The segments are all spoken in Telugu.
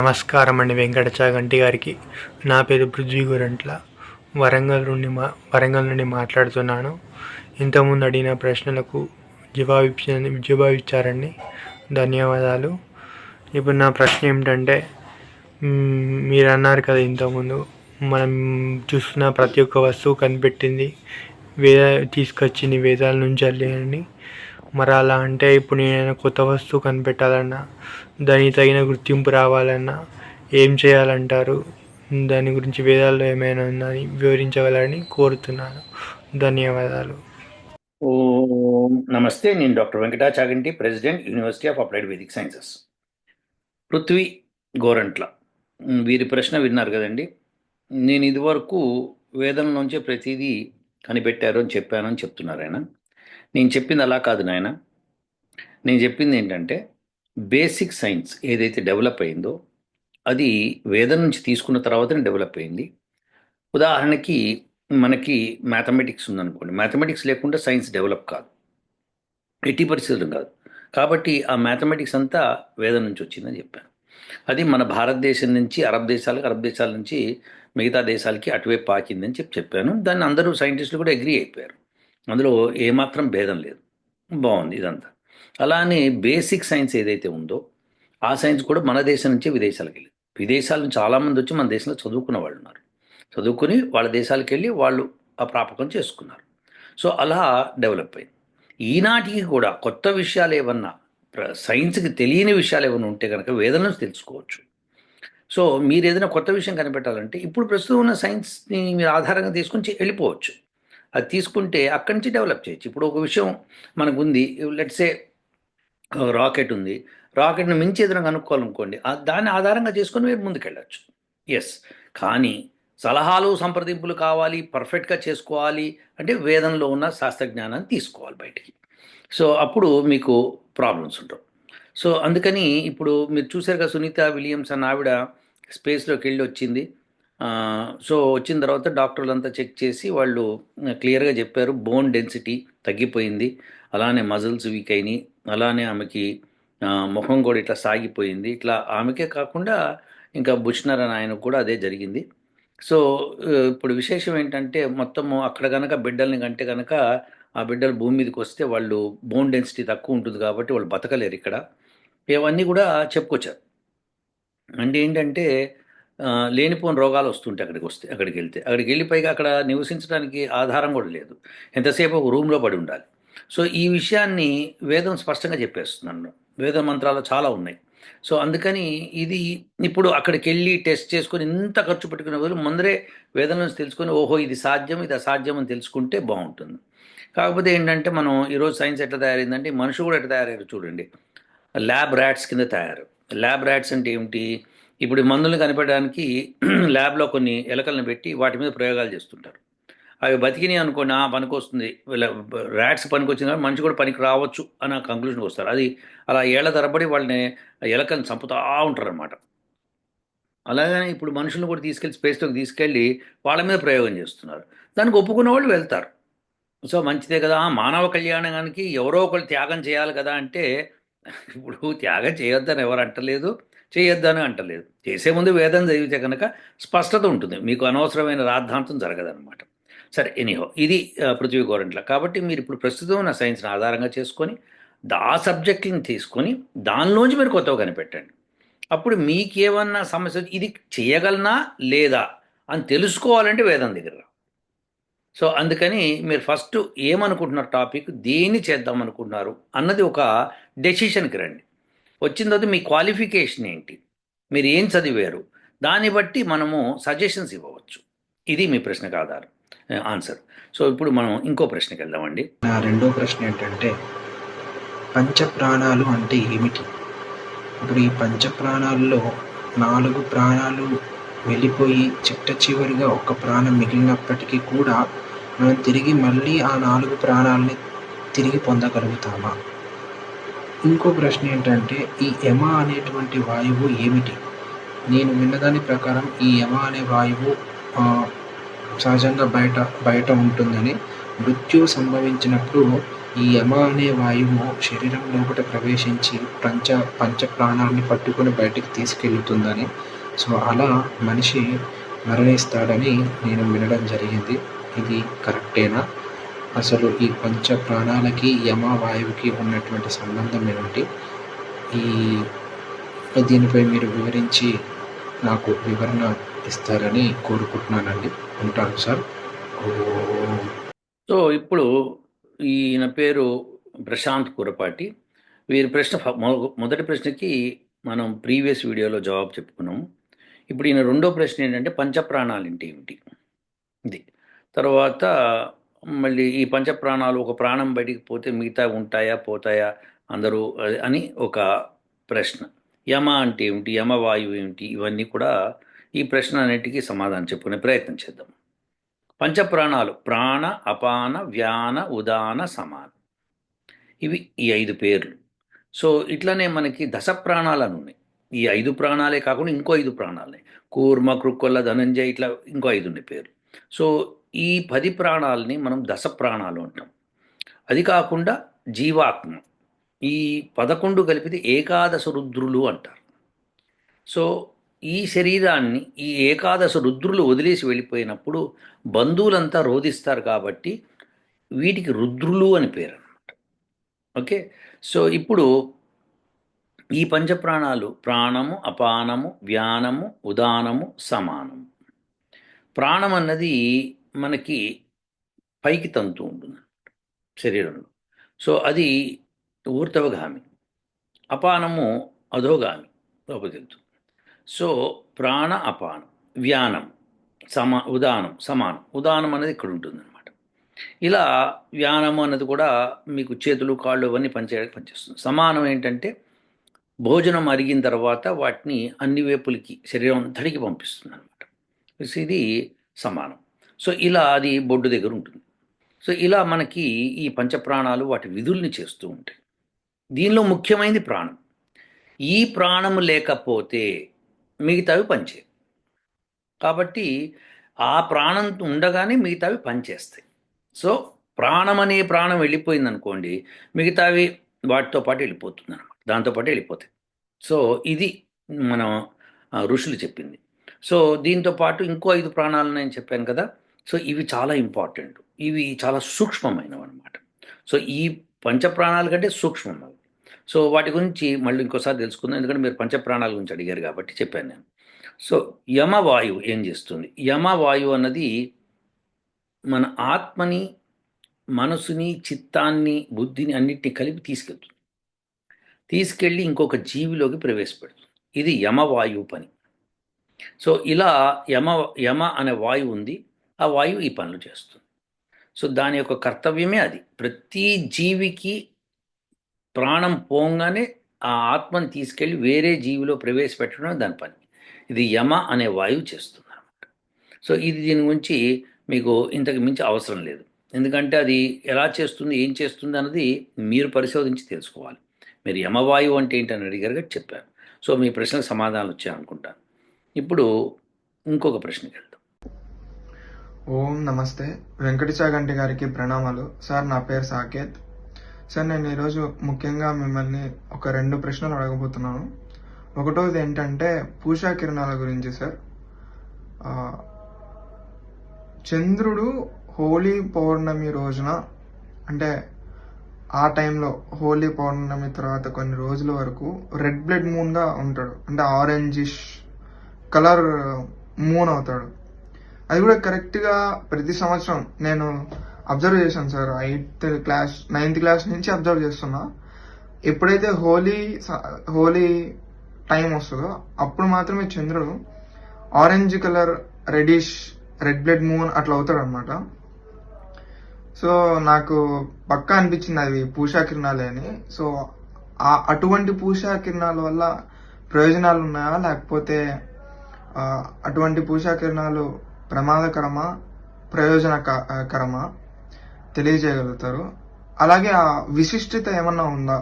నమస్కారం అండి వెంకట చాగంటి గారికి. నా పేరు పృథ్వీ గురంట్ల. వరంగల్ నుండి మా వరంగల్ నుండి మాట్లాడుతున్నాను. ఇంతకుముందు అడిగిన ప్రశ్నలకు జవాబు ఇచ్చిన జవాబు ఇచ్చారండి ధన్యవాదాలు. ఇప్పుడు నా ప్రశ్న ఏమిటంటే మీరు అన్నారు కదా ఇంతకుముందు మనం చూస్తున్న ప్రతి ఒక్క వస్తువు కనిపెట్టింది వేద తీసుకొచ్చింది వేదాల నుంచి అని మరి అలా అంటే ఇప్పుడు నేను కొత్త వస్తువు కనిపెట్టాలన్నా దానికి తగిన గుర్తింపు రావాలన్నా ఏం చేయాలంటారు? దాని గురించి వేదాల్లో ఏమైనా ఉందని వివరించగలరని కోరుతున్నాను. ధన్యవాదాలు. నమస్తే నేను doctor Venkata Chaganti president university of applied Vedic sciences. Prithvi Gorantla. వీరి ప్రశ్న విన్నారు కదండి. నేను ఇదివరకు వేదంలోంచే ప్రతిదీ కనిపెట్టారు అని చెప్పాను అని చెప్తున్నారు ఆయన. నేను చెప్పింది అలా కాదు నాయన. నేను చెప్పింది ఏంటంటే బేసిక్ సైన్స్ ఏదైతే డెవలప్ అయిందో అది వేదం నుంచి తీసుకున్న తర్వాతనే డెవలప్ అయింది. ఉదాహరణకి మనకి మ్యాథమెటిక్స్ ఉందనుకోండి. మ్యాథమెటిక్స్ లేకుండా సైన్స్ డెవలప్ కాదు. ఎట్టి పరిస్థితులు కాదు. కాబట్టి ఆ మ్యాథమెటిక్స్ అంతా వేదం నుంచి వచ్చిందని చెప్పాను. అది మన భారతదేశం నుంచి అరబ్ దేశాలకు అరబ్ దేశాల నుంచి మిగతా దేశాలకి అటువైపు పాకిందని చెప్పి చెప్పాను. దాన్ని అందరూ సైంటిస్టులు కూడా అగ్రి అయిపోయారు. అందులో ఏమాత్రం భేదం లేదు. బాగుంది ఇదంతా. అలానే బేసిక్ సైన్స్ ఏదైతే ఉందో ఆ సైన్స్ కూడా మన దేశం నుంచే విదేశాలకు వెళ్ళి విదేశాల నుంచి చాలామంది వచ్చి మన దేశంలో చదువుకున్న వాళ్ళు ఉన్నారు. చదువుకుని వాళ్ళ దేశాలకు వెళ్ళి వాళ్ళు ఆ ప్రాపకం చేసుకున్నారు. సో అలా డెవలప్ అయింది. ఈనాటికి కూడా కొత్త విషయాలు ఏమన్నా ప్ర- సైన్స్కి తెలియని విషయాలు ఏమైనా ఉంటే కనుక వేదన నుంచి తెలుసుకోవచ్చు. సో మీరు ఏదైనా కొత్త విషయం కనిపెట్టాలంటే ఇప్పుడు ప్రస్తుతం ఉన్న సైన్స్ని మీరు ఆధారంగా తీసుకుని వెళ్ళిపోవచ్చు. అది తీసుకుంటే అక్కడి నుంచి డెవలప్ చేయొచ్చు. ఇప్పుడు ఒక విషయం మనకు ఉంది లెట్సే రాకెట్ ఉంది. రాకెట్ని మించి ఏదైనా కనుక్కోవాలనుకోండి దాన్ని ఆధారంగా చేసుకొని మీరు ముందుకెళ్ళచ్చు. ఎస్ కానీ సలహాలు సంప్రదింపులు కావాలి పర్ఫెక్ట్గా చేసుకోవాలి అంటే వేదంలో ఉన్న శాస్త్రజ్ఞానాన్ని తీసుకోవాలి బయటికి. సో అప్పుడు మీకు ప్రాబ్లమ్స్ ఉండవు సో అందుకని ఇప్పుడు మీరు చూసారుగా కదా సునీత విలియమ్స్ అన్న ఆవిడ స్పేస్లోకి వెళ్ళి వచ్చింది. సో వచ్చిన తర్వాత డాక్టర్లు అంతా చెక్ చేసి వాళ్ళు క్లియర్గా చెప్పారు బోన్ డెన్సిటీ తగ్గిపోయింది అలానే మజిల్స్ వీక్ అయినాయి అలానే ఆమెకి ముఖం కూడా ఇట్లా సాగిపోయింది. ఇట్లా ఆమెకే కాకుండా ఇంకా బుష్నర్ అని ఆయనకు కూడా అదే జరిగింది. సో ఇప్పుడు విశేషం ఏంటంటే మొత్తము అక్కడ కనుక బిడ్డల్ని కంటే కనుక ఆ బిడ్డలు భూమి మీదకి వస్తే వాళ్ళు బోన్ డెన్సిటీ తక్కువ ఉంటుంది కాబట్టి వాళ్ళు బతకలేరు ఇక్కడ. ఇవన్నీ కూడా చెప్పుకొచ్చారు. అంటే ఏంటంటే లేనిపోని రోగాలు వస్తుంటాయి అక్కడికి వస్తే అక్కడికి వెళ్తే. అక్కడికి వెళ్ళి పైగా అక్కడ నివసించడానికి ఆధారం కూడా లేదు. ఎంతసేపు ఒక రూమ్లో పడి ఉండాలి. సో ఈ విషయాన్ని వేదం స్పష్టంగా చెప్పేస్తున్నాను వేద మంత్రాలు చాలా ఉన్నాయి. సో అందుకని ఇది ఇప్పుడు అక్కడికి వెళ్ళి టెస్ట్ చేసుకొని ఇంత ఖర్చు పెట్టుకునే బదులు ముందరే వేదం నుంచి తెలుసుకొని ఓహో ఇది సాధ్యం ఇది అసాధ్యం అని తెలుసుకుంటే బాగుంటుంది. కాకపోతే ఏంటంటే మనం ఈరోజు సైన్స్ ఎట్లా తయారైందంటే మనుషులు కూడా ఎట్లా తయారయ్యారు చూడండి. ల్యాబ్ ర్యాట్స్ కింద తయారు. ల్యాబ్ ర్యాట్స్ అంటే ఏమిటి? ఇప్పుడు మందులను కనిపెట్టడానికి ల్యాబ్లో కొన్ని ఎలకలను పెట్టి వాటి మీద ప్రయోగాలు చేస్తుంటారు. అవి బతికినాయి అనుకోండి ఆ పనికి వస్తుంది. ర్యాట్స్ పనికి వచ్చింది కానీ మనిషి కూడా పనికి రావచ్చు అన్న కంక్లూషన్కి వస్తారు. అది అలా ఏళ్ళ తరబడి వాళ్ళని ఎలకలను చంపుతూ ఉంటారు అనమాట అలాగనే ఇప్పుడు మనుషులను కూడా తీసుకెళ్ళి స్పేస్లోకి తీసుకెళ్ళి వాళ్ళ మీద ప్రయోగం చేస్తున్నారు. దానికి ఒప్పుకున్న వాళ్ళు వెళ్తారు. సో మంచిదే కదా. మానవ కళ్యాణానికి ఎవరో ఒకరు త్యాగం చేయాలి కదా అంటే ఇప్పుడు త్యాగం చేయొద్దని ఎవరు అంటలేదు. చేయొద్దని అంటలేదు. చేసే ముందు వేదం చదివితే కనుక స్పష్టత ఉంటుంది. మీకు అనవసరమైన రాద్ధాంతం జరగదనమాట సరే ఎనీహో ఇది పృథ్వీ గోరంట్ల. కాబట్టి మీరు ఇప్పుడు ప్రస్తుతం ఉన్న సైన్స్ని ఆధారంగా చేసుకొని దా- ఆ సబ్జెక్ట్ని తీసుకొని దానిలోంచి మీరు కొత్తగా కనిపెట్టండి. అప్పుడు మీకేమన్నా సమస్య ఇది చేయగలనా లేదా అని తెలుసుకోవాలంటే వేదం దగ్గర సో అందుకని మీరు ఫస్ట్ ఏమనుకుంటున్నారు టాపిక్ దేన్ని చేద్దాం అనుకుంటున్నారు అన్నది ఒక డెసిషన్కి రండి. వచ్చిన తర్వాత మీ క్వాలిఫికేషన్ ఏంటి? మీరు ఏం చదివారు? దాన్ని బట్టి మనము సజెషన్స్ ఇవ్వవచ్చు. ఇది మీ ప్రశ్నకు ఆధారం ఆన్సర్. సో ఇప్పుడు మనం ఇంకో ప్రశ్నకి వెళ్దామండి. నా రెండో ప్రశ్న ఏంటంటే పంచ ప్రాణాలు అంటే ఏమిటి? ఇప్పుడు ఈ పంచ ప్రాణాల్లో నాలుగు ప్రాణాలు వెళ్ళిపోయి చిట్ట చివరిగా ఒక ప్రాణం మిగిలినప్పటికీ కూడా మనం తిరిగి మళ్ళీ ఆ నాలుగు ప్రాణాలని తిరిగి పొందగలుగుతామా? ఇంకో ప్రశ్న ఏంటంటే ఈ యమ అనేటువంటి వాయువు ఏమిటి? నేను విన్నదాని ప్రకారం ఈ యమ అనే వాయువు సహజంగా బయట బయట ఉంటుందని మృత్యు సంభవించినప్పుడు ఈ యమ అనే వాయువు శరీరం లోపల ప్రవేశించి పంచ పంచ ప్రాణాలని పట్టుకొని బయటికి తీసుకెళ్తుందని సో అలా మనిషి మరణిస్తాడని నేను వినడం జరిగింది. ఇది కరెక్టేనా? అసలు ఈ పంచ ప్రాణాలకి యమ వాయువుకి ఉన్నటువంటి సంబంధం ఏమిటి? ఈ దీనిపై మీరు వివరించి నాకు వివరణ ఇస్తారని కోరుకుంటున్నానండి. ఉంటాను సార్. సో ఇప్పుడు ఈయన పేరు ప్రశాంత్ కురపాటి. వీరి ప్రశ్న మొదటి ప్రశ్నకి మనం ప్రీవియస్ వీడియోలో జవాబు చెప్పుకున్నాము ఇప్పుడు ఈయన రెండో ప్రశ్న ఏంటంటే పంచప్రాణాలు అంటే ఏమిటి? ఇది. తర్వాత మళ్ళీ ఈ పంచప్రాణాలు ఒక ప్రాణం బయటికి పోతే మిగతా ఉంటాయా పోతాయా? అందరూ అని ఒక ప్రశ్న. యమ అంటే ఏమిటి? యమవాయువు ఏమిటి? ఇవన్నీ కూడా ఈ ప్రశ్న అన్నిటికీ సమాధానం చెప్పుకునే ప్రయత్నం చేద్దాం. పంచప్రాణాలు ప్రాణ అపాన వ్యాన ఉదాన సమాన. ఇవి ఈ ఐదు పేర్లు. సో ఇట్లనే మనకి దశ ప్రాణాలు అని ఉన్నాయి. ఈ ఐదు ప్రాణాలే కాకుండా ఇంకో ఐదు ప్రాణాలు ఉన్నాయి. కూర్మ కృక్కొల్ల ధనంజయ ఇట్లా ఇంకో ఐదు ఉన్నాయి పేర్లు. సో ఈ పది ప్రాణాలని మనం దశ ప్రాణాలు అంటాం. అది కాకుండా జీవాత్మ. ఈ పదకొండు కలిపితే ఏకాదశ రుద్రులు అంటారు. సో ఈ శరీరాన్ని ఈ ఏకాదశ రుద్రులు వదిలేసి వెళ్ళిపోయినప్పుడు బంధువులంతా రోధిస్తారు కాబట్టి వీటికి రుద్రులు అని పేరు అనమాట ఓకే? సో ఇప్పుడు ఈ పంచప్రాణాలు ప్రాణము అపానము వ్యానము ఉదానము సమానము. ప్రాణం అన్నది మనకి పైకి తంతు ఉంటుంది శరీరంలో. సో అది ఊర్తవగామి అపానము అధోగామి లోపలికి సో ప్రాణ అపానం వ్యానం సమా ఉదానం సమానం. ఉదానం అనేది ఇక్కడ ఉంటుందన్నమాట. ఇలా వ్యానము అన్నది కూడా మీకు చేతులు కాళ్ళు అవన్నీ పనిచేయడానికి పనిచేస్తుంది. సమానం ఏంటంటే భోజనం అరిగిన తర్వాత వాటిని అన్ని వైపులకి శరీరం అంతటికి పంపిస్తుంది అనమాట ఇది సమానం. సో ఇలా అది బొడ్డు దగ్గర ఉంటుంది. సో ఇలా మనకి ఈ పంచప్రాణాలు వాటి విధుల్ని చేస్తూ ఉంటాయి. దీనిలో ముఖ్యమైనది ప్రాణం. ఈ ప్రాణము లేకపోతే మిగతావి పంచే కాబట్టి ఆ ప్రాణం ఉండగానే మిగతావి పనిచేస్తాయి. సో ప్రాణం అనే ప్రాణం వెళ్ళిపోయింది అనుకోండి మిగతావి వాటితో పాటు వెళ్ళిపోతుంది అనమాట దాంతోపాటు వెళ్ళిపోతాయి. సో ఇది మనం ఋషులు చెప్పింది. సో దీంతో పాటు ఇంకో ఐదు ప్రాణాలు నేను చెప్పాను కదా సో ఇవి చాలా ఇంపార్టెంట్. ఇవి చాలా సూక్ష్మమైనవి అనమాట సో ఈ పంచప్రాణాల కంటే సూక్ష్మమైనవి. సో వాటి గురించి మళ్ళీ ఇంకోసారి తెలుసుకుందాం. ఎందుకంటే మీరు పంచప్రాణాల గురించి అడిగారు కాబట్టి చెప్పాను నేను. సో యమవాయువు ఏం చేస్తుంది? యమవాయువు అన్నది మన ఆత్మని మనసుని చిత్తాన్ని బుద్ధిని అన్నిటిని కలిపి తీసుకెళ్తుంది. తీసుకెళ్ళి ఇంకొక జీవిలోకి ప్రవేశపెడుతుంది. ఇది యమవాయువు పని. సో ఇలా యమ యమ అనే వాయువు ఉంది. ఆ వాయువు ఈ పనులు చేస్తుంది. సో దాని యొక్క కర్తవ్యమే అది. ప్రతి జీవికి ప్రాణం పోగానే ఆ ఆత్మని తీసుకెళ్ళి వేరే జీవిలో ప్రవేశపెట్టడం దాని పని. ఇది యమ అనే వాయువు చేస్తుంది అనమాట సో ఇది దీని గురించి మీకు ఇంతకు మించి అవసరం లేదు. ఎందుకంటే అది ఎలా చేస్తుంది ఏం చేస్తుంది అన్నది మీరు పరిశోధించి తెలుసుకోవాలి. మీరు యమవాయువు అంటే ఏంటని అడిగారు కాబట్టి చెప్పాను సో మీ ప్రశ్నకు సమాధానం వచ్చాయనుకుంటాను. ఇప్పుడు ఇంకొక ప్రశ్నకి వెళ్తాను ఓం నమస్తే. వెంకటచాగంటి గారికి ప్రణామాలు. సార్ నా పేరు సాకేత్. సార్ నేను ఈరోజు ముఖ్యంగా మిమ్మల్ని ఒక రెండు ప్రశ్నలు అడగబోతున్నాను. ఒకటోది ఏంటంటే పూషా కిరణాల గురించి సార్. చంద్రుడు హోలీ పౌర్ణమి రోజున అంటే ఆ టైంలో హోలీ పౌర్ణమి తర్వాత కొన్ని రోజుల వరకు రెడ్ బ్లడ్ మూన్గా ఉంటాడు. అంటే ఆరెంజిష్ కలర్ మూన్ అవుతాడు. అది కూడా కరెక్ట్గా ప్రతి సంవత్సరం నేను అబ్జర్వ్ చేశాను sir. Eighth class ninth class నుంచి అబ్జర్వ్ చేస్తున్నా. ఎప్పుడైతే హోలీ స- హోలీ టైం వస్తుందో అప్పుడు మాత్రమే చంద్రుడు orange colour reddish red blood moon అట్లా అవుతాడు అనమాట సో నాకు పక్కా అనిపించింది అవి పూషా కిరణాలే అని. సో ఆ అటువంటి పూషా కిరణాల వల్ల ప్రయోజనాలు ఉన్నాయా? లేకపోతే అటువంటి పూషా కిరణాలు ప్రమాదకరమా ప్రయోజనకరమా తెలియజేయగలుగుతారు. అలాగే ఆ విశిష్టత ఏమన్నా ఉందా?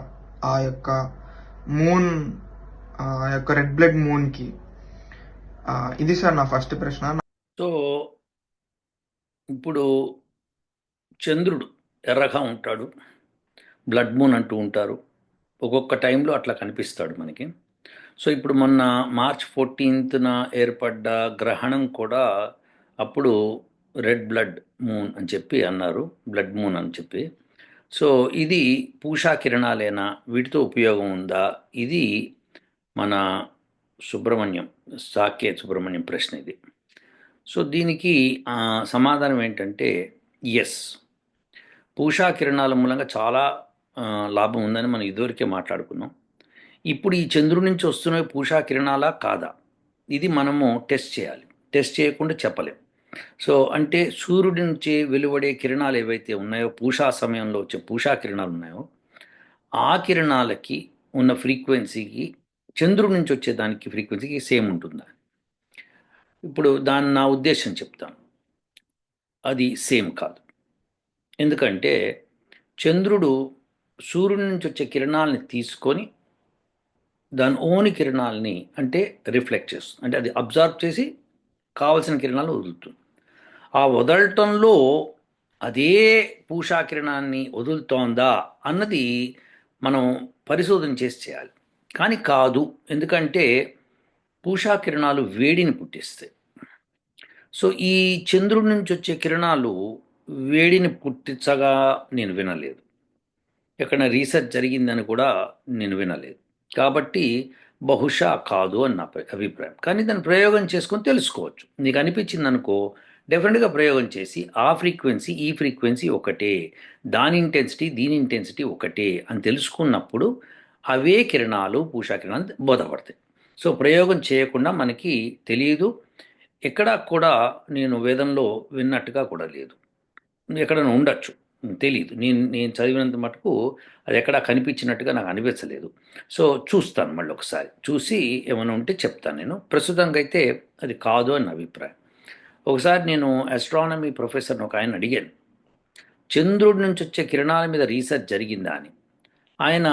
ఆ యొక్క మూన్ ఆ యొక్క రెడ్ బ్లడ్ మూన్కి ఇది సార్ నా ఫస్ట్ ప్రశ్న. సో ఇప్పుడు చంద్రుడు ఎర్రగా ఉంటాడు బ్లడ్ మూన్ అంటూ ఉంటారు. ఒక్కొక్క టైంలో అట్లా కనిపిస్తాడు మనకి. సో ఇప్పుడు మొన్న మార్చ్ ఫోర్టీన్త్న ఏర్పడ్డ గ్రహణం కూడా అప్పుడు రెడ్ బ్లడ్ మూన్ అని చెప్పి అన్నారు బ్లడ్ మూన్ అని చెప్పి. సో ఇది పూషా కిరణాలేనా? వీటితో ఉపయోగం ఉందా? ఇది మన సుబ్రహ్మణ్యం సాకే సుబ్రహ్మణ్యం ప్రశ్న ఇది. సో దీనికి సమాధానం ఏంటంటే ఎస్ పూషా కిరణాల మూలంగా చాలా లాభం ఉందని మనం ఇదివరకే మాట్లాడుకున్నాం. ఇప్పుడు ఈ చంద్రుడి నుంచి వస్తున్న పూషా కిరణాలా కాదా? ఇది మనము టెస్ట్ చేయాలి. టెస్ట్ చేయకుండా చెప్పలేం. సో అంటే సూర్యుడి నుంచి వెలువడే కిరణాలు ఏవైతే ఉన్నాయో పూషా సమయంలో వచ్చే పూషా కిరణాలు ఉన్నాయో ఆ కిరణాలకి ఉన్న ఫ్రీక్వెన్సీకి చంద్రుడి నుంచి వచ్చే దానికి ఫ్రీక్వెన్సీకి సేమ్ ఉంటుందా? ఇప్పుడు దాని నా ఉద్దేశం చెప్తాను. అది సేమ్ కాదు. ఎందుకంటే చంద్రుడు సూర్యుడి నుంచి వచ్చే కిరణాలని తీసుకొని దాని ఓని కిరణాలని అంటే రిఫ్లెక్ట్ చేస్తుంది. అంటే అది అబ్జర్వ్ చేసి కావలసిన కిరణాలు వదులుతుంది. ఆ వదలటంలో అదే పూషా కిరణాన్ని వదులుతోందా అన్నది మనం పరిశోధన చేసి చేయాలి. కానీ కాదు ఎందుకంటే పూషా కిరణాలు వేడిని పుట్టిస్తాయి. సో ఈ చంద్రుడి నుంచి వచ్చే కిరణాలు వేడిని పుట్టించగా నేను వినలేదు. ఎక్కడ రీసెర్చ్ జరిగిందని కూడా నేను వినలేదు. కాబట్టి బహుశా కాదు అని నా అభిప్రాయం. కానీ దాన్ని ప్రయోగం చేసుకొని తెలుసుకోవచ్చు. నీకు అనిపించింది అనుకో డెఫినెట్గా ప్రయోగం చేసి ఆ ఫ్రీక్వెన్సీ ఈ ఫ్రీక్వెన్సీ ఒకటే దాని ఇంటెన్సిటీ దీని ఇంటెన్సిటీ ఒకటే అని తెలుసుకున్నప్పుడు అవే కిరణాలు పూషా కిరణాలు బోధపడతాయి. సో ప్రయోగం చేయకుండా మనకి తెలియదు ఎక్కడా కూడా నేను వేదంలో విన్నట్టుగా కూడా లేదు. ఎక్కడైనా ఉండొచ్చు. తెలియదు నేను నేను చదివినంత మటుకు అది ఎక్కడా కనిపించినట్టుగా నాకు అనిపించలేదు. సో చూస్తాను మళ్ళీ ఒకసారి. చూసి ఏమైనా ఉంటే చెప్తాను నేను. ప్రస్తుతానికి అయితే అది కాదు అని నా అభిప్రాయం. ఒకసారి నేను ఆస్ట్రానమీ ప్రొఫెసర్ని ఒక ఆయన అడిగాను. చంద్రుడి నుంచి వచ్చే కిరణాల మీద రీసెర్చ్ జరిగిందా అని. ఆయన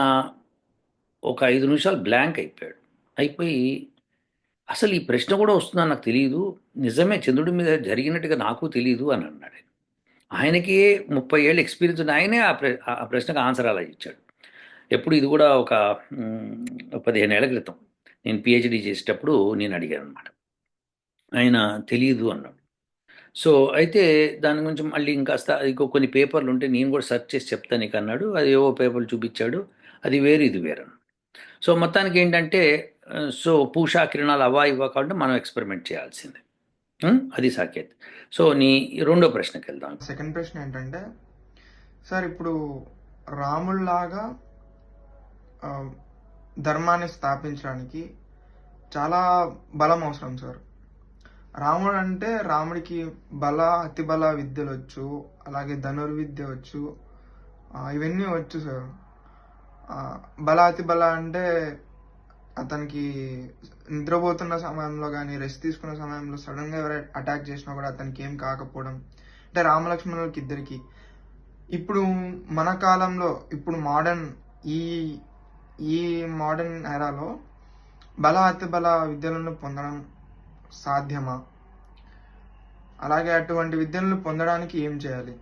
ఒక ఐదు నిమిషాలు బ్లాంక్ అయిపోయాడు. అయిపోయి అసలు ఈ ప్రశ్న కూడా వస్తుందని నాకు తెలియదు నిజమే చంద్రుడి మీద జరిగినట్టుగా నాకు తెలియదు అని అన్నాడు ఆయనకి ముప్పై ఏళ్ళు ఎక్స్పీరియన్స్ ఉన్న ఆయనే ఆ ప్ర ఆ ప్రశ్నకు ఆన్సర్ అలా ఇచ్చాడు. ఎప్పుడు ఇది కూడా ఒక ఒక పదిహేను ఏళ్ళ క్రితం. నేను పిహెచ్డి చేసేటప్పుడు నేను అడిగాను అనమాట ఆయన తెలియదు అన్నాడు. సో అయితే దాని గురించి మళ్ళీ ఇంకాస్త ఇంకో కొన్ని పేపర్లు ఉంటే నేను కూడా సెర్చ్ చేసి చెప్తాను నీకు అన్నాడు. అది ఏవో పేపర్లు చూపించాడు. అది వేరు ఇది వేరు సో మొత్తానికి ఏంటంటే సో పూషా కిరణాలు అవా ఇవ్వ కాబట్టి మనం ఎక్స్పెరిమెంట్ చేయాల్సిందే. అది సాకేత్. సో నీ రెండో ప్రశ్నకి వెళ్దాం. సెకండ్ ప్రశ్న ఏంటంటే సార్ ఇప్పుడు రాముల్లాగా ధర్మాన్ని స్థాపించడానికి చాలా బలం అవసరం సార్. రాముడు అంటే రాముడికి బల అతి బల విద్యలు వచ్చు అలాగే ధనుర్విద్య వచ్చు ఇవన్నీ వచ్చు సార్ బల అతి బల అంటే అతనికి నిద్రపోతున్న సమయంలో కానీ రెస్ట్ తీసుకున్న సమయంలో సడన్గా ఎవరైనా అటాక్ చేసినా కూడా అతనికి ఏం కాకపోవడం. అంటే రామలక్ష్మణులకి ఇద్దరికి. ఇప్పుడు మన కాలంలో ఇప్పుడు మోడర్న్ ఈ ఈ మోడర్న్ ఎరాలో బల అతి బల విద్యలను పొందడం సాధ్యమా? అలాగే అటువంటి విద్యను పొందడానికి ఏం చేయాలి?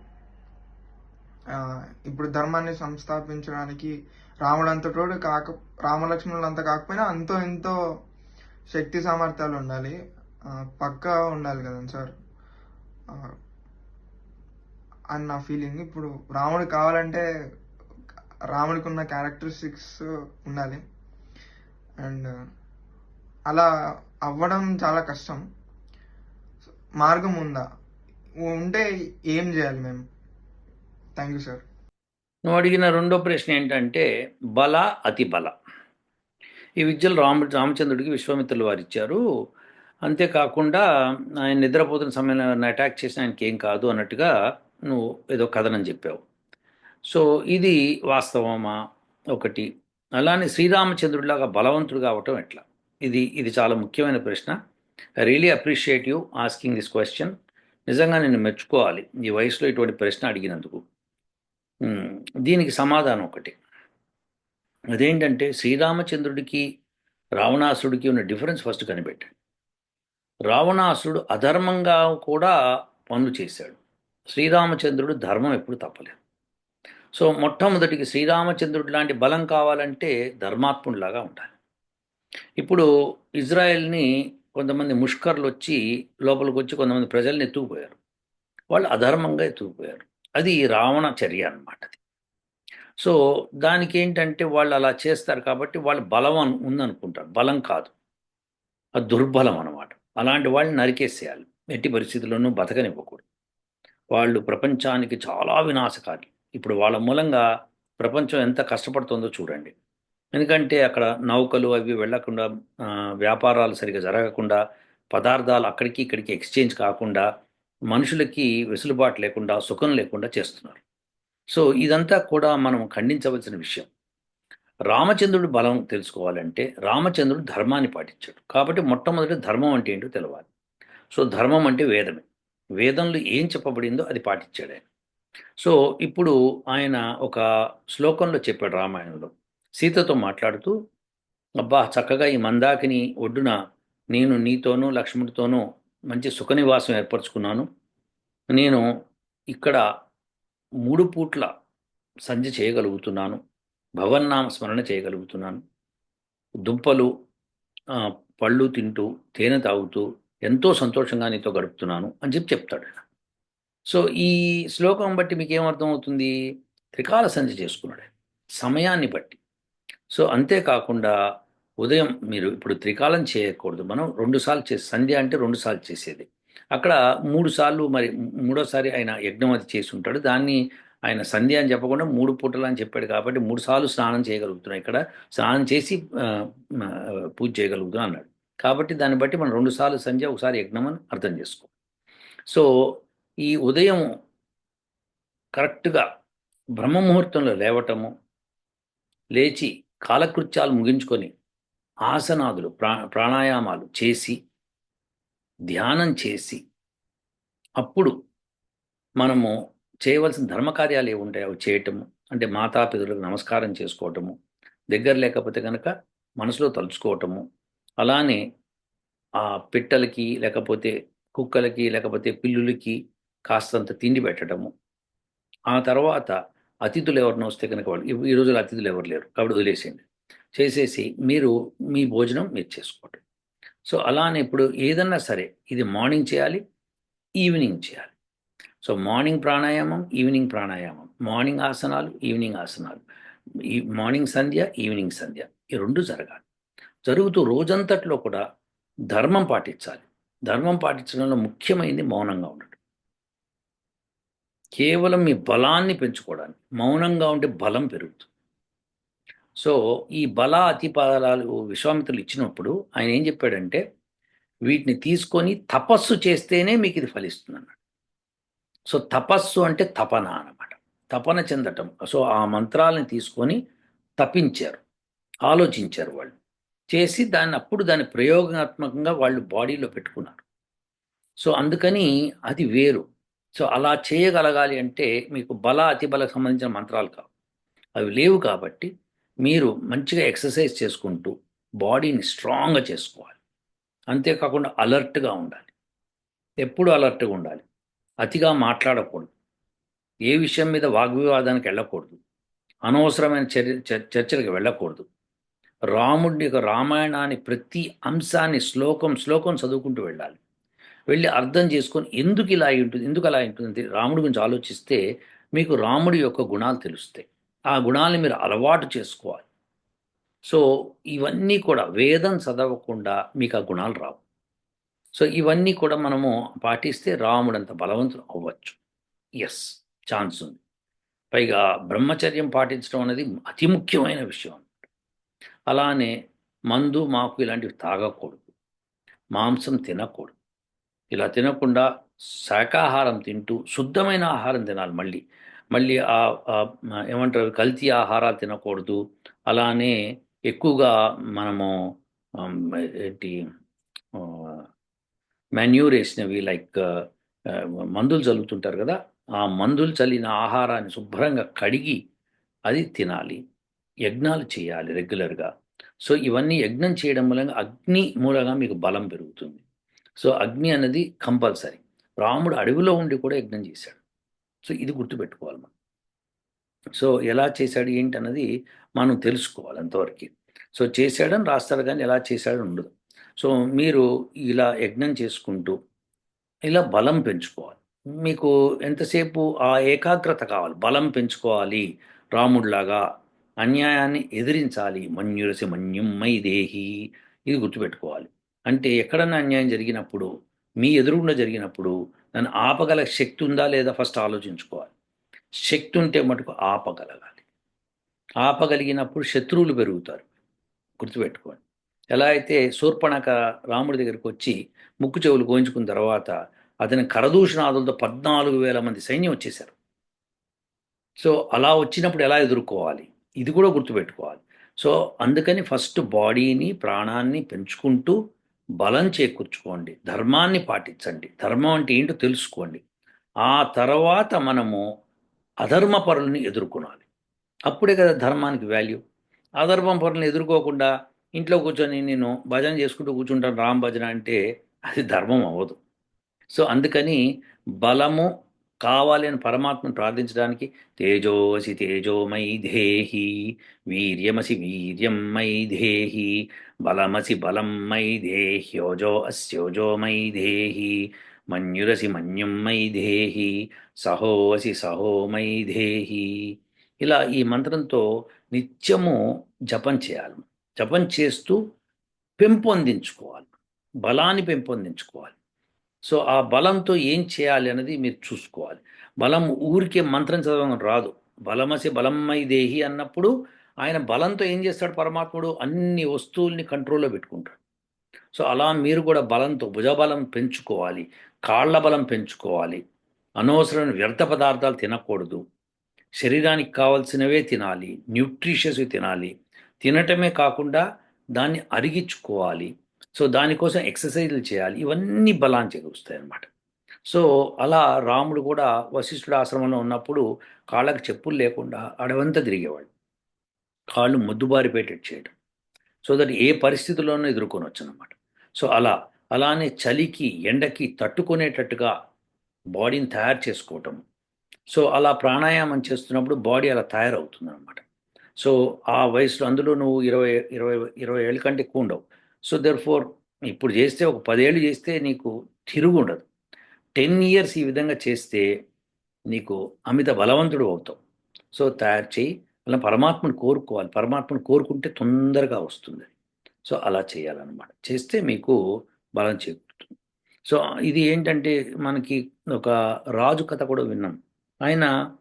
ఇప్పుడు ధర్మాన్ని సంస్థాపించడానికి రాముడు కాక రామలక్ష్మణులు అంత కాకపోయినా అంతో ఎంతో శక్తి సామర్థ్యాలు ఉండాలి. పక్కా ఉండాలి కదండి సార్. ఆ, అని నా ఫీలింగ్. ఇప్పుడు రాముడు కావాలంటే రాముడికి ఉన్న క్యారెక్టరిస్టిక్స్ ఉండాలి. అండ్ అలా అవ్వడం చాలా కష్టం. మార్గం ఉందా? ఉంటే ఏం చేయాలి మేము? థ్యాంక్ యూ సార్ నువ్వు అడిగిన రెండో ప్రశ్న ఏంటంటే బల అతి బల. ఈ విద్యలు రామ రామచంద్రుడికి విశ్వామిత్రులు వారు ఇచ్చారు అంతేకాకుండా ఆయన నిద్రపోతున్న సమయంలో అటాక్ చేసిన ఆయనకి ఏం కాదు అన్నట్టుగా నువ్వు ఏదో కథనం చెప్పావు. సో ఇది వాస్తవమా? ఒకటి. అలానే శ్రీరామచంద్రుడిలాగా బలవంతుడు కావటం ఎట్లా? ఇది ఇది చాలా ముఖ్యమైన ప్రశ్న. Really appreciate you asking this question నిజంగా నేను మెచ్చుకోవాలి ఈ వయసులో ఇటువంటి ప్రశ్న అడిగినందుకు. దీనికి సమాధానం ఒకటి. అదేంటంటే శ్రీరామచంద్రుడికి రావణాసుడికి ఉన్న డిఫరెన్స్ ఫస్ట్ కనిపెట్టాడు. రావణాసుడు అధర్మంగా కూడా పనులు చేశాడు. శ్రీరామచంద్రుడు ధర్మం ఎప్పుడు తప్పలేదు. సో మొట్టమొదటికి శ్రీరామచంద్రుడు లాంటి బలం కావాలంటే ధర్మాత్ముడిలాగా ఉండాలి. ఇప్పుడు ఇజ్రాయెల్ని కొంతమంది ముష్కర్లు వచ్చి లోపలికి వచ్చి కొంతమంది ప్రజల్ని ఎత్తుకుపోయారు. వాళ్ళు అధర్మంగా ఎత్తుకుపోయారు. అది రావణ చర్య అన్నమాట అది. సో దానికి ఏంటంటే వాళ్ళు అలా చేస్తారు కాబట్టి వాళ్ళు బలం ఉందనుకుంటారు. బలం కాదు. అది దుర్బలం అన్నమాట. అలాంటి వాళ్ళని నరికేసేయాలి. ఎట్టి పరిస్థితుల్లోనూ బతకనివ్వకూడదు. వాళ్ళు ప్రపంచానికి చాలా వినాశకారి. ఇప్పుడు వాళ్ళ మూలంగా ప్రపంచం ఎంత కష్టపడుతుందో చూడండి. ఎందుకంటే అక్కడ నౌకలు అవి వెళ్ళకుండా వ్యాపారాలు సరిగా జరగకుండా పదార్థాలు అక్కడికి ఇక్కడికి ఎక్స్చేంజ్ కాకుండా మనుషులకి వెసులుబాటు లేకుండా సుఖం లేకుండా చేస్తున్నారు. సో ఇదంతా కూడా మనం ఖండించవలసిన విషయం. రామచంద్రుడు బలం తెలుసుకోవాలంటే రామచంద్రుడు ధర్మాన్ని పాటించాడు. కాబట్టి మొట్టమొదటి ధర్మం అంటే ఏంటో తెలవాలి. సో ధర్మం అంటే వేదమే. వేదంలో ఏం చెప్పబడిందో అది పాటించాడు ఆయన. సో ఇప్పుడు ఆయన ఒక శ్లోకంలో చెప్పాడు రామాయణంలో. సీతతో మాట్లాడుతూ అబ్బా చక్కగా ఈ మందాకిని ఒడ్డున నేను నీతోనూ లక్ష్మణుడితోనూ మంచి సుఖనివాసం ఏర్పరచుకున్నాను. నేను ఇక్కడ మూడు పూట్ల సంధ్య చేయగలుగుతున్నాను. భగవన్నామ స్మరణ చేయగలుగుతున్నాను. దుంపలు పళ్ళు తింటూ తేనె తాగుతూ ఎంతో సంతోషంగా నీతో గడుపుతున్నాను అని చెప్పి చెప్తాడు సో ఈ శ్లోకం బట్టి మీకు ఏమర్థం అవుతుంది త్రికాల సంధి చేసుకున్నాడు సమయాన్ని బట్టి. సో అంతేకాకుండా ఉదయం మీరు ఇప్పుడు త్రికాలం చేయకూడదు. మనం రెండుసార్లు చేసి సంధ్య అంటే రెండు సార్లు చేసేది. అక్కడ మూడు సార్లు మరి మూడోసారి ఆయన యజ్ఞం అది చేసి ఉంటాడు. దాన్ని ఆయన సంధ్య అని చెప్పకుండా మూడు పూటలు అని చెప్పాడు కాబట్టి మూడు సార్లు స్నానం చేయగలుగుతున్నాం. ఇక్కడ స్నానం చేసి పూజ చేయగలుగుతాం అన్నాడు. కాబట్టి దాన్ని బట్టి మనం రెండు సార్లు సంధ్య ఒకసారి యజ్ఞం అని అర్థం చేసుకో సో ఈ ఉదయం కరెక్ట్గా బ్రహ్మ ముహూర్తంలో లేవటము లేచి కాలకృత్యాలు ముగించుకొని ఆసనాదులు ప్రా ప్రాణాయామాలు చేసి ధ్యానం చేసి అప్పుడు మనము చేయవలసిన ధర్మకార్యాలు ఏవి ఉంటాయో అవి చేయటము అంటే మాతాపితరులకు నమస్కారం చేసుకోవటము దగ్గర లేకపోతే కనుక మనసులో తలుచుకోవటము అలానే ఆ పిట్టలకి లేకపోతే కుక్కలకి లేకపోతే పిల్లులకి కాస్తంత తిండి పెట్టడము ఆ తర్వాత అతిథులు ఎవరినో వస్తే కనుక వాళ్ళు ఈ- రోజుల్లో అతిథులు ఎవరు లేరు కాబట్టి వదిలేసేయండి. చేసేసి మీరు మీ భోజనం మీరు చేసుకోండి. సో అలానే ఇప్పుడు ఏదన్నా సరే ఇది మార్నింగ్ చేయాలి ఈవినింగ్ చేయాలి. సో మార్నింగ్ ప్రాణాయామం ఈవినింగ్ ప్రాణాయామం. మార్నింగ్ ఆసనాలు ఈవినింగ్ ఆసనాలు. ఈ మార్నింగ్ సంధ్య ఈవినింగ్ సంధ్య ఈ రెండు జరగాలి. జరుగుతూ రోజంతట్లో కూడా ధర్మం పాటించాలి. ధర్మం పాటించడంలో ముఖ్యమైనది మౌనంగా ఉండడం. కేవలం మీ బలాన్ని పెంచుకోవడానికి మౌనంగా ఉంటే బలం పెరుగుతుంది. సో ఈ బల అతిపాదాలు విశ్వామిత్రులు ఇచ్చినప్పుడు ఆయన ఏం చెప్పాడంటే వీటిని తీసుకొని తపస్సు చేస్తేనే మీకు ఇది ఫలిస్తుంది అన్నాడు సో తపస్సు అంటే తపన అనమాట తపన చెందటం. సో ఆ మంత్రాలను తీసుకొని తపించారు. ఆలోచించారు వాళ్ళు. చేసి దాన్ని అప్పుడు దాన్ని ప్రయోగాత్మకంగా వాళ్ళు బాడీలో పెట్టుకున్నారు. సో అందుకని అది వేరు. సో అలా చేయగలగాలి అంటే మీకు బల అతిబలకు సంబంధించిన మంత్రాలు కావు. అవి లేవు కాబట్టి మీరు మంచిగా ఎక్సర్సైజ్ చేసుకుంటూ బాడీని స్ట్రాంగ్గా చేసుకోవాలి. అంతేకాకుండా అలర్ట్గా ఉండాలి. ఎప్పుడు అలర్ట్గా ఉండాలి. అతిగా మాట్లాడకూడదు. ఏ విషయం మీద వాగ్వివాదానికి వెళ్ళకూడదు. అనవసరమైన చర్య చర్చలకు వెళ్ళకూడదు. రాముడి యొక్క రామాయణాన్ని ప్రతి అంశాన్ని శ్లోకం శ్లోకం చదువుకుంటూ వెళ్ళాలి. వెళ్ళి అర్థం చేసుకొని ఎందుకు ఇలా ఉంటుంది ఎందుకు అలా ఉంటుంది రాముడి గురించి ఆలోచిస్తే మీకు రాముడి యొక్క గుణాలు తెలుస్తాయి. ఆ గుణాలను మీరు అలవాటు చేసుకోవాలి. సో ఇవన్నీ కూడా వేదం చదవకుండా మీకు ఆ గుణాలు రావు. సో ఇవన్నీ కూడా మనము పాటిస్తే రాముడంత బలవంతులు అవ్వచ్చు. ఎస్ ఛాన్స్ ఉంది. పైగా బ్రహ్మచర్యం పాటించడం అనేది అతి ముఖ్యమైన విషయం. అలానే మందు మాకు ఇలాంటివి తాగకూడదు. మాంసం తినకూడదు. ఇలా తినకుండా శాకాహారం తింటూ శుద్ధమైన ఆహారం తినాలి మళ్ళీ. మళ్ళీ ఆ ఏమంటారు? కల్తీ ఆహారాలు తినకూడదు. అలానే ఎక్కువగా మనము ఏంటి మెన్యూర్ వేసినవి లైక్ మందులు చల్లుతుంటారు కదా? ఆ మందులు చల్లిన ఆహారాన్ని శుభ్రంగా కడిగి అది తినాలి. యజ్ఞాలు చేయాలి రెగ్యులర్గా. సో ఇవన్నీ యజ్ఞం చేయడం మూలంగా అగ్ని మూలంగా మీకు బలం పెరుగుతుంది. సో అగ్ని అనేది కంపల్సరీ. రాముడు అడవిలో ఉండి కూడా యజ్ఞం చేశాడు. సో ఇది గుర్తుపెట్టుకోవాలి మనం. సో ఎలా చేశాడు ఏంటి అన్నది మనం తెలుసుకోవాలి అంతవరకు. సో చేశాడని రాస్తారు కానీ ఎలా చేశాడని ఉండదు. సో మీరు ఇలా యజ్ఞం చేసుకుంటూ ఇలా బలం పెంచుకోవాలి. మీకు ఎంతసేపు ఆ ఏకాగ్రత కావాలి. బలం పెంచుకోవాలి రాముడిలాగా. అన్యాయాన్ని ఎదిరించాలి. మన్యురసి మన్యుమ్మై దేహి ఇది గుర్తుపెట్టుకోవాలి. అంటే ఎక్కడన్నా అన్యాయం జరిగినప్పుడు మీ ఎదురుగుండా జరిగినప్పుడు నన్ను ఆపగల శక్తి ఉందా లేదా ఫస్ట్ ఆలోచించుకోవాలి. శక్తి ఉంటే మటుకు ఆపగలగాలి. ఆపగలిగినప్పుడు శత్రువులు పెరుగుతారు. గుర్తుపెట్టుకోండి. ఎలా అయితే శూర్పణక రాముడి దగ్గరికి వచ్చి ముక్కు చెవులు కోయించుకున్న తర్వాత అతని కరదూషణాదులతో పద్నాలుగు వేల మంది సైన్యం వచ్చేశారు. సో అలా వచ్చినప్పుడు ఎలా ఎదుర్కోవాలి? ఇది కూడా గుర్తుపెట్టుకోవాలి. సో అందుకని ఫస్ట్ బాడీని ప్రాణాన్ని పెంచుకుంటూ బలం చేకూర్చుకోండి ధర్మాన్ని పాటించండి. ధర్మం అంటే ఏంటో తెలుసుకోండి. ఆ తర్వాత మనము అధర్మపరులను ఎదుర్కొనాలి. అప్పుడే కదా ధర్మానికి వాల్యూ అధర్మం పరులను ఎదుర్కోకుండా ఇంట్లో కూర్చొని నేను భజన చేసుకుంటూ కూర్చుంటాను రామ్ భజన అంటే అది ధర్మం అవ్వదు. సో అందుకని బలము కావాలి అని పరమాత్మను ప్రార్థించడానికి తేజోసి తేజోమై దేహి వీర్యమసి వీర్యం మై దేహి బలమసి బలం మై దేహ్యోజో అస్యోజో మై దేహి మన్యురసి మన్యుం మై దేహి సహోసి సహో మై దేహి. ఇలా ఈ మంత్రంతో నిత్యము జపం చేయాలి. జపం చేస్తూ పెంపొందించుకోవాలి. బలాన్ని పెంపొందించుకోవాలి. సో ఆ బలంతో ఏం చేయాలి అనేది మీరు చూసుకోవాలి. బలం ఊరికే మంత్రం చదవడం రాదు. బలమసి బలమై దేహి అన్నప్పుడు ఆయన బలంతో ఏం చేస్తాడు పరమాత్ముడు? అన్ని వస్తువుల్ని కంట్రోల్లో పెట్టుకుంటాడు. సో అలా మీరు కూడా బలంతో భుజబలం పెంచుకోవాలి కాళ్ళ బలం పెంచుకోవాలి అనవసరమైన వ్యర్థ పదార్థాలు తినకూడదు శరీరానికి కావాల్సినవే తినాలి న్యూట్రిషియస్ తినాలి తినటమే కాకుండా దాన్ని అరిగించుకోవాలి సో దానికోసం ఎక్సర్సైజ్లు చేయాలి. ఇవన్నీ బలాన్ని చేకూరుస్తాయి అన్నమాట. సో అలా రాముడు కూడా వశిష్ఠుడు ఆశ్రమంలో ఉన్నప్పుడు కాళ్ళకు చెప్పులు లేకుండా అడవంతా తిరిగేవాడు. కాళ్ళు ముద్దుబారిపేటెట్ చేయడం సో దట్ ఏ పరిస్థితుల్లోనూ ఎదుర్కొనవచ్చు అనమాట సో అలా అలానే చలికి ఎండకి తట్టుకునేటట్టుగా బాడీని తయారు చేసుకోవటం. సో అలా ప్రాణాయామం చేస్తున్నప్పుడు బాడీ అలా తయారవుతుంది అనమాట సో ఆ వయసులో అందులో నువ్వు ఇరవై ఇరవై ఇరవై ఏళ్ళ కంటే ఎక్కువ ఉండవు. సో దర్ ఫోర్ ఇప్పుడు చేస్తే ఒక పదేళ్ళు చేస్తే నీకు తిరుగు ఉండదు టెన్ ఇయర్స్ ఈ విధంగా చేస్తే నీకు అమిత బలవంతుడు అవుతావు. సో తయారు చేయి. అలా పరమాత్మను కోరుకోవాలి. పరమాత్మను కోరుకుంటే తొందరగా వస్తుంది సో అలా చేయాలన్నమాట. చేస్తే మీకు బలం చేకూరుతుంది. సో ఇది ఏంటంటే మనకి ఒక రాజు కథ కూడా విన్నాం. ఆయన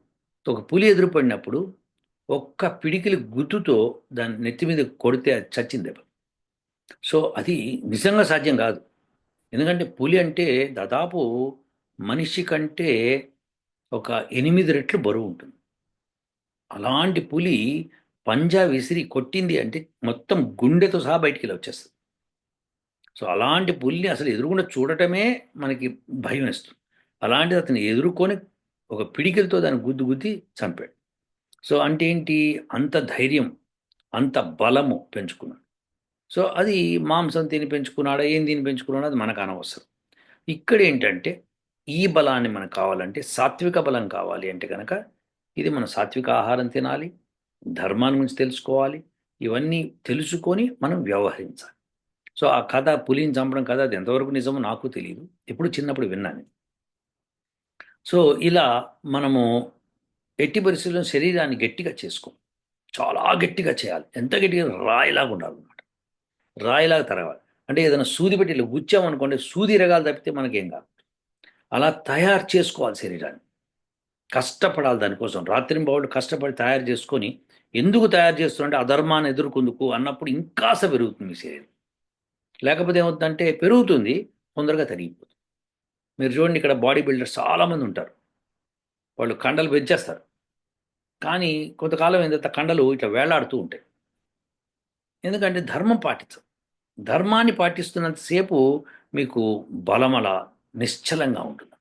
ఒక పులి ఎదురుపడినప్పుడు ఒక్క పిడికిలి గుర్తుతో దాని నెత్తి మీద కొడితే అది చచ్చింది దెబ్బ సో అది నిజంగా సాధ్యం కాదు. ఎందుకంటే పులి అంటే దాదాపు మనిషి కంటే ఒక ఎనిమిది రెట్లు బరువు ఉంటుంది. అలాంటి పులి పంజా విసిరి కొట్టింది అంటే మొత్తం గుండెతో సహా బయటికి వెళ్ళి వచ్చేస్తుంది. సో అలాంటి పులిని అసలు ఎదురుకుండా చూడటమే మనకి భయం వేస్తుంది. అలాంటిది అతను ఎదుర్కొని ఒక పిడికిలతో దాన్ని గుద్దు గుద్ది చంపాడు. సో అంటే ఏంటి? అంత ధైర్యం అంత బలము పెంచుకున్నాడు. సో అది మాంసం తిని పెంచుకున్నాడా ఏం తిని పెంచుకున్నాడో అది మనకు అనవసరం. ఇక్కడ ఏంటంటే ఈ బలాన్ని మనకు కావాలంటే సాత్విక బలం కావాలి అంటే కనుక ఇది మనం సాత్విక ఆహారం తినాలి ధర్మాన్ని గురించి తెలుసుకోవాలి ఇవన్నీ తెలుసుకొని మనం వ్యవహరించాలి. సో ఆ కథ పులిని చంపడం కథ అది ఎంతవరకు నిజమో నాకు తెలియదు ఎప్పుడు చిన్నప్పుడు విన్నాను సో ఇలా మనము ఎట్టి పరిస్థితుల్లో శరీరాన్ని గట్టిగా చేసుకో చాలా గట్టిగా చేయాలి. ఎంత గట్టిగా రాయిలాగా ఉండాలి రాయిలాగా తరగాలి అంటే ఏదైనా సూది పెట్టి ఇలా గుచ్చామనుకోండి సూది రగాలు తప్పితే మనకేం కాదు. అలా తయారు చేసుకోవాలి శరీరాన్ని. కష్టపడాలి దానికోసం. రాత్రి బావుడు కష్టపడి తయారు చేసుకొని ఎందుకు తయారు చేస్తున్నారంటే అధర్మాన్ని ఎదుర్కొందుకు అన్నప్పుడు ఇంకాస పెరుగుతుంది మీ శరీరం. లేకపోతే ఏమవుతుందంటే పెరుగుతుంది తొందరగా తరిగిపోతుంది. మీరు చూడండి ఇక్కడ బాడీ బిల్డర్స్ చాలామంది ఉంటారు. వాళ్ళు కండలు పెంచేస్తారు. కానీ కొంతకాలం ఏంటంటే తర్వాత కండలు ఇట్లా వేలాడుతూ ఉంటాయి. ఎందుకంటే ధర్మం పాటించం ధర్మాన్ని పాటిస్తున్నంతసేపు మీకు బలమల నిశ్చలంగా ఉంటుంది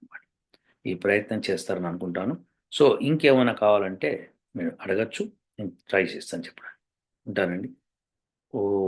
ఈ ప్రయత్నం చేస్తారని అనుకుంటాను. సో ఇంకేమైనా కావాలంటే మీరు అడగచ్చు. నేను ట్రై చేస్తాను చెప్పడానికి. ఉంటానండి. ఓ